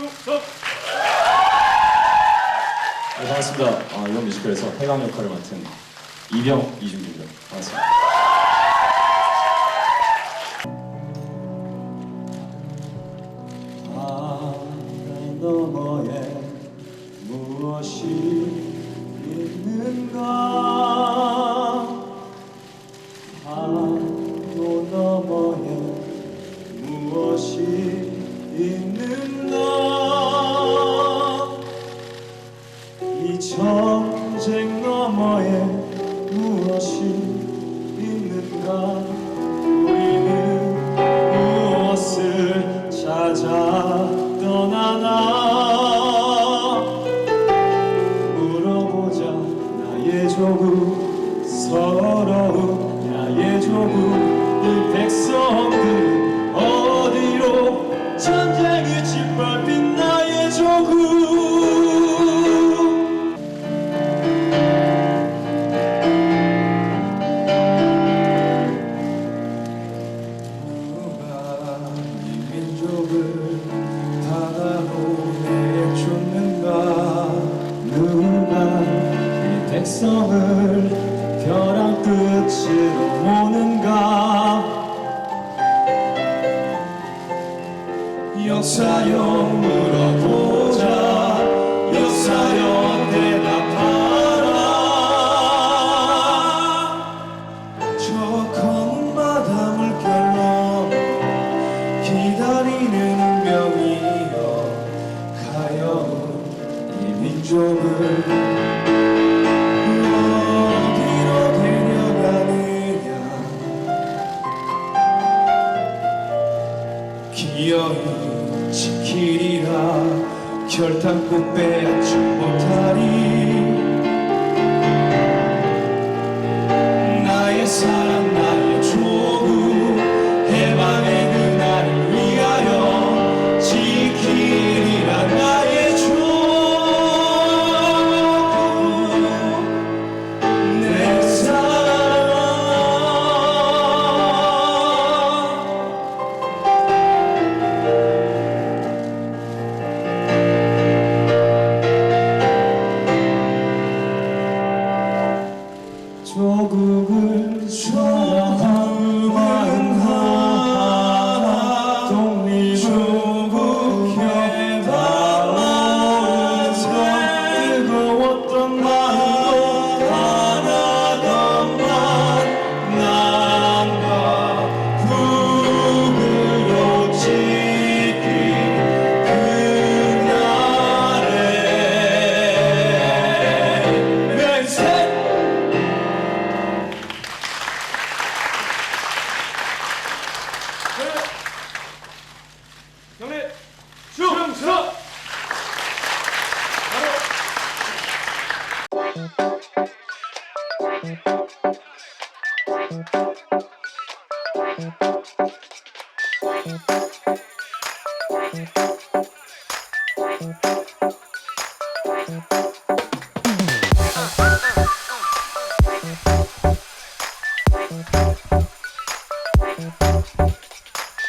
충성 네, 반갑습니다. 어, 이번 뮤지컬에서 해강 역할을 맡은 이병 이준기입니다. 반갑습니다. 바다 너머에 무엇이 있는가 바도 너머에 무엇이 있는가 전쟁 너머에 무엇이 있는가? 우리는 무엇을 찾아 떠나나? 물어보자. 나의 조국 서러운 나의 조국 백성을 벼랑 끝으로 모는가? 역사여 물어보자. 역사여 대답하라. 저 검은 바다 물 결로 기다리는 운명이여 가여운 이 민족을 기어이 지키리라. 결단코 빼앗지 못하리 Thank you.